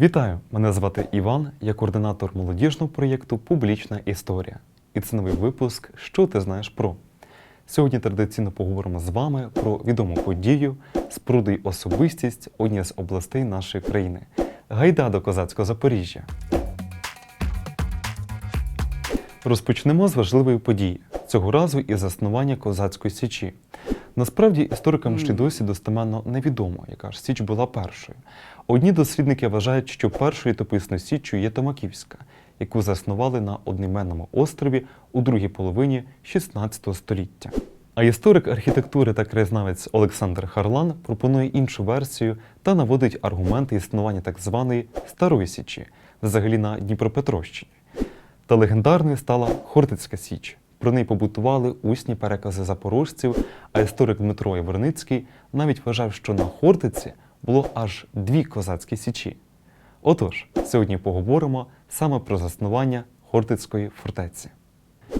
Вітаю! Мене звати Іван, я координатор молодіжного проєкту Публічна історія. І це новий випуск Що ти знаєш про. Сьогодні традиційно поговоримо з вами про відому подію, споруду й особистість однієї з областей нашої країни Гайда до козацького Запоріжжя. Розпочнемо з важливої події цього разу із заснування козацької січі. Насправді історикам ще досі достеменно невідомо, яка ж січ була першою. Одні дослідники вважають, що першою літописною січчю є Томаківська, яку заснували на одноіменному острові у другій половині XVI століття. А історик архітектури та краєзнавець Олександр Харлан пропонує іншу версію та наводить аргументи існування так званої Старої Січі, взагалі на Дніпропетровщині. Та легендарною стала Хортицька Січ. Про неї побутували усні перекази запорожців, а історик Дмитро Яворницький навіть вважав, що на Хортиці було аж дві козацькі січі. Отож, сьогодні поговоримо саме про заснування Хортицької фортеці.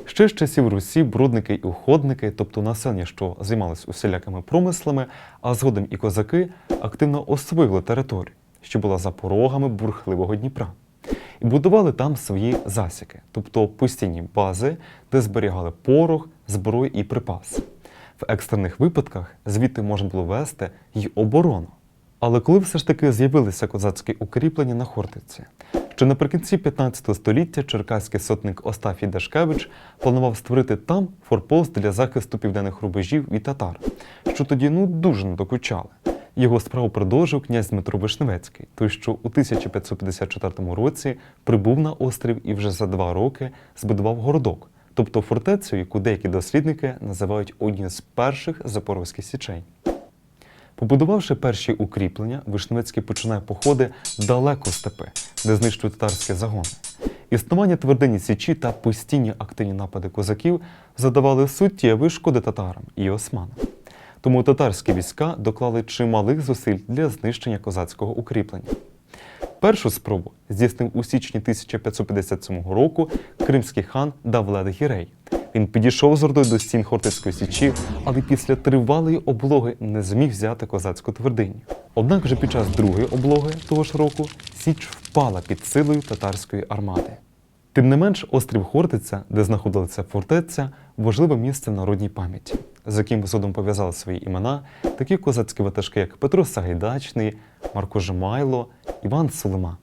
Ще з часів Русі брудники і уходники, тобто населення, що займалось усілякими промислами, а згодом і козаки, активно освоїли територію, що була за порогами бурхливого Дніпра і будували там свої засіки, тобто постійні бази, де зберігали порох, зброю і припаси. В екстрених випадках звідти можна було вести й оборону. Але коли все ж таки з'явилися козацькі укріплення на Хортиці, що наприкінці 15 століття черкаський сотник Остафій Дашкевич планував створити там форпост для захисту південних рубежів від татар, що тоді ну дуже не докучали. Його справу продовжив князь Дмитро Вишневецький, той, що у 1554 році прибув на острів і вже за два роки збудував городок, тобто фортецю, яку деякі дослідники називають однією з перших запорозьких січей. Побудувавши перші укріплення, Вишневецький починає походи далеко степи, де знищує татарські загони. Існування твердині Січі та постійні активні напади козаків задавали суттєві шкоди татарам і османам. Тому татарські війська доклали чималих зусиль для знищення козацького укріплення. Першу спробу здійснив у січні 1557 року кримський хан Давлет Гірей. Він підійшов з ордою до стін Хортицької січі, але після тривалої облоги не зміг взяти козацьку твердиню. Однак вже під час другої облоги того ж року Січ впала під силою татарської армади. Тим не менш, острів Хортиця, де знаходилася фортеця, важливе місце народній пам'яті, з яким згодом пов'язали свої імена такі козацькі ватажки, як Петро Сагайдачний, Марко Жемайло, Іван Сулима.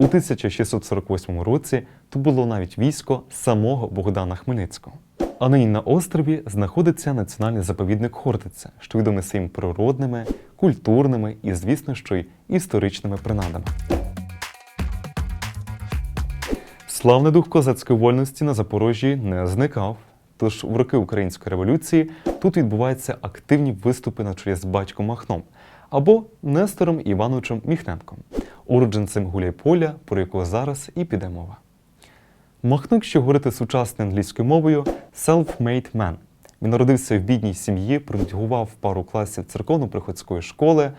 У 1648 році тут було навіть військо самого Богдана Хмельницького. А нині на острові знаходиться національний заповідник Хортиця, що відомий своїми природними, культурними і, звісно, що й історичними принадами. Славний дух козацької вольності на Запорожжі не зникав. Тож в роки Української революції тут відбуваються активні виступи на чолі з батьком Махном або Нестором Івановичем Міхненком, уродженцем Гуляйполя, про якого зараз і піде мова. Махно, якщо говорити сучасною англійською мовою, self-made man. Він народився в бідній сім'ї, пронудьгував пару класів церковно-приходської школи,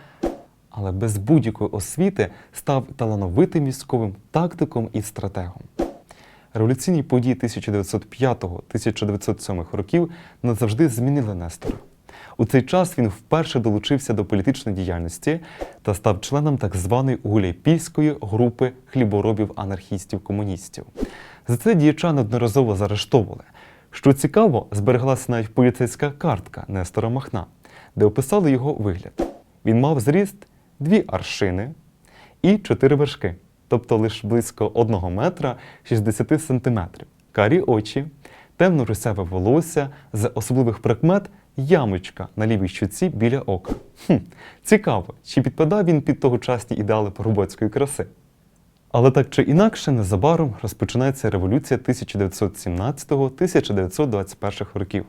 але без будь-якої освіти став талановитим військовим тактиком і стратегом. Революційні події 1905-1907 років назавжди змінили Нестора. У цей час він вперше долучився до політичної діяльності та став членом так званої Гуляйпільської групи хліборобів-анархістів-комуністів. За це діяча неодноразово заарештовували. Що цікаво, збереглася навіть поліцейська картка Нестора Махна, де описали його вигляд. Він мав зріст дві аршини і чотири вершки, тобто лише близько 1 метра 60 сантиметрів, карі очі, темно русяве волосся, з особливих прикмет ямочка на лівій щуці біля ока. Хм, цікаво, чи підпадав він під тогочасні ідеали порубоцької краси. Але так чи інакше, незабаром розпочинається революція 1917-1921 років.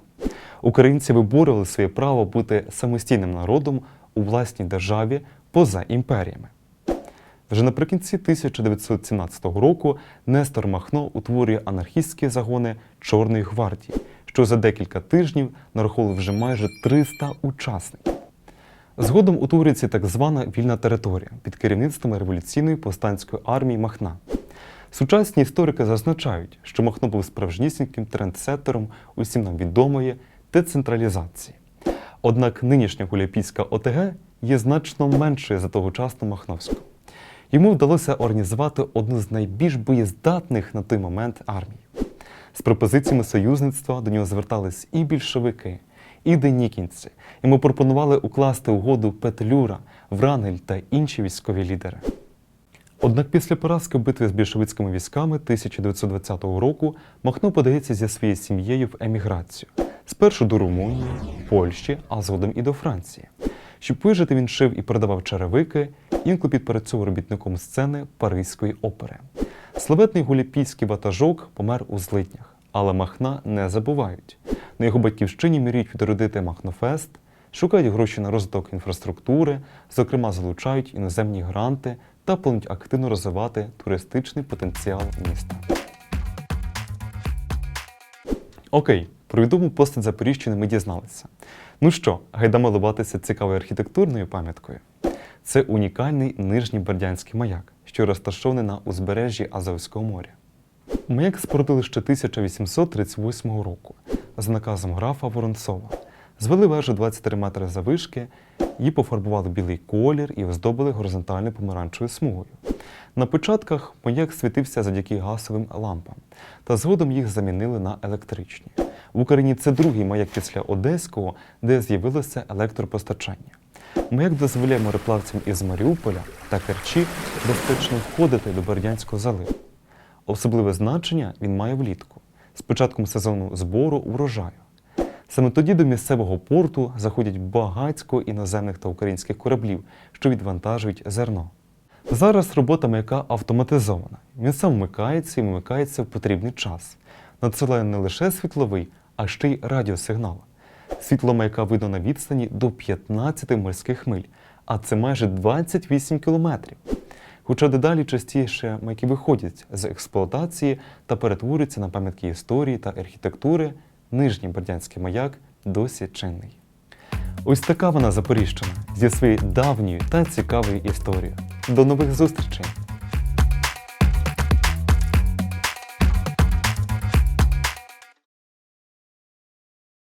Українці виборювали своє право бути самостійним народом у власній державі поза імперіями. Вже наприкінці 1917 року Нестор Махно утворює анархістські загони Чорної гвардії, що за декілька тижнів нараховували вже майже 300 учасників. Згодом утворюється так звана вільна територія під керівництвом революційної повстанської армії Махна. Сучасні історики зазначають, що Махно був справжнісіньким трендсеттером усім нам відомої децентралізації. Однак нинішня Гуляйпільська ОТГ є значно меншою за тогочасну Махновську. Йому вдалося організувати одну з найбільш боєздатних на той момент армій. З пропозиціями союзництва до нього звертались і більшовики, і денікінці. Йому пропонували укласти угоду Петлюра, Врангель та інші військові лідери. Однак після поразки в битві з більшовицькими військами 1920 року Махно подається зі своєю сім'єю в еміграцію. Спершу до Румунії, Польщі, а згодом і до Франції. Щоб вижити, він шив і продавав черевики, інколи підпрацьовував робітником сцени Паризької опери. Славетний гуліпійський ватажок помер у злитнях, але Махна не забувають. На його батьківщині мріють відродити Махнофест, шукають гроші на розвиток інфраструктури, зокрема залучають іноземні гранти та планують активно розвивати туристичний потенціал міста. Окей, про відому постать Запоріжчини ми дізналися. Ну що, гайдамо любатися цікавою архітектурною пам'яткою. Це унікальний нижній Бердянський маяк, що розташований на узбережжі Азовського моря. Маяк спорудили ще 1838 року за наказом графа Воронцова. Звели вежу 23 метри завишки, її пофарбували білий колір і оздобили горизонтальною помаранчевою смугою. На початках маяк світився завдяки газовим лампам, та згодом їх замінили на електричні. В Україні це другий маяк після Одеського, де з'явилося електропостачання. Маяк дозволяє мореплавцям із Маріуполя та Керчі безпечно входити до Бердянського заливу. Особливе значення він має влітку з початком сезону збору урожаю. Саме тоді до місцевого порту заходять багатько іноземних та українських кораблів, що відвантажують зерно. Зараз робота маяка автоматизована. Він сам вмикається і вмикається в потрібний час. Надсилає не лише світловий, а ще й радіосигнал. Світло маяка видно на відстані до 15 морських миль, а це майже 28 кілометрів. Хоча дедалі частіше маяки виходять з експлуатації та перетворюються на пам'ятки історії та архітектури, нижній Бердянський маяк досі чинний. Ось така вона Запоріжчина зі своєю давньою та цікавою історією. До нових зустрічей!